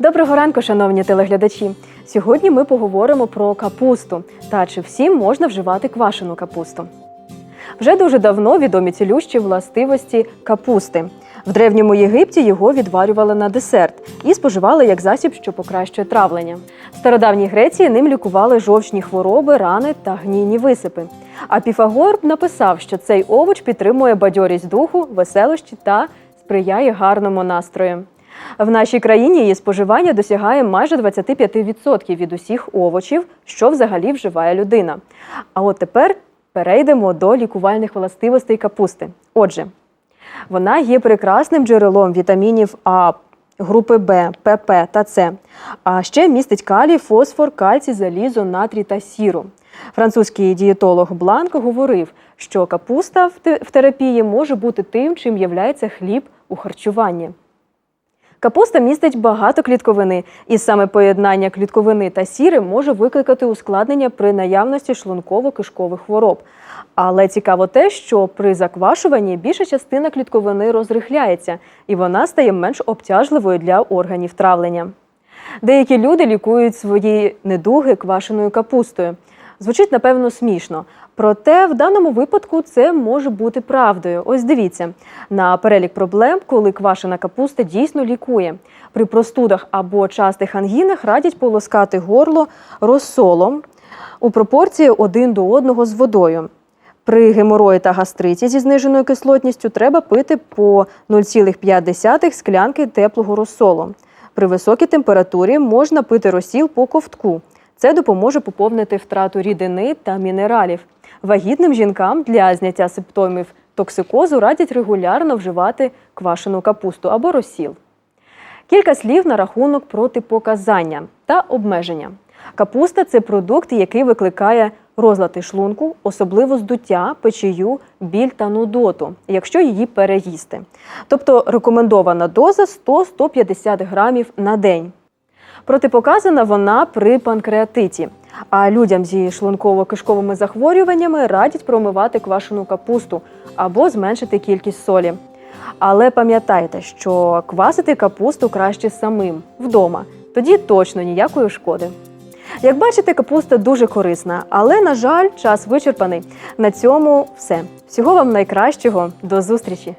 Доброго ранку, шановні телеглядачі. Сьогодні ми поговоримо про капусту та чи всім можна вживати квашену капусту. Вже дуже давно відомі цілющі властивості капусти. В древньому Єгипті його відварювали на десерт і споживали як засіб, що покращує травлення. В стародавній Греції ним лікували жовчні хвороби, рани та гнійні висипи. А Піфагор написав, що цей овоч підтримує бадьорість духу, веселощі та сприяє гарному настрою. В нашій країні її споживання досягає майже 25% від усіх овочів, що взагалі вживає людина. А от тепер перейдемо до лікувальних властивостей капусти. Отже, вона є прекрасним джерелом вітамінів А, групи Б, ПП та С. А ще містить калій, фосфор, кальцій, залізо, натрій та сіру. Французький дієтолог Бланк говорив, що капуста в те- в терапії може бути тим, чим являється хліб у харчуванні. Капуста містить багато клітковини, і саме поєднання клітковини та сіри може викликати ускладнення при наявності шлунково-кишкових хвороб. Але цікаво те, що при заквашуванні більша частина клітковини розрихляється, і вона стає менш обтяжливою для органів травлення. Деякі люди лікують свої недуги квашеною капустою. Звучить, напевно, смішно. Проте в даному випадку це може бути правдою. Ось дивіться на перелік проблем, коли квашена капуста дійсно лікує. При простудах або частих ангінах радять полоскати горло розсолом у пропорції один до одного з водою. При геморої та гастриті зі зниженою кислотністю треба пити по 0,5 склянки теплого розсолу. При високій температурі можна пити розсіл по ковтку. Це допоможе поповнити втрату рідини та мінералів. Вагітним жінкам для зняття симптомів токсикозу радять регулярно вживати квашену капусту або розсіл. Кілька слів на рахунок протипоказання та обмеження. Капуста це продукт, який викликає розлати шлунку, особливо здуття, печію, біль та нудоту, якщо її переїсти. Тобто рекомендована доза 100-150 грамів на день. Протипоказана вона при панкреатиті. А людям зі шлунково-кишковими захворюваннями радять промивати квашену капусту або зменшити кількість солі. Але пам'ятайте, що квасити капусту краще самим вдома. Тоді точно ніякої шкоди. Як бачите, капуста дуже корисна, але, на жаль, час вичерпаний. На цьому все. Всього вам найкращого. До зустрічі!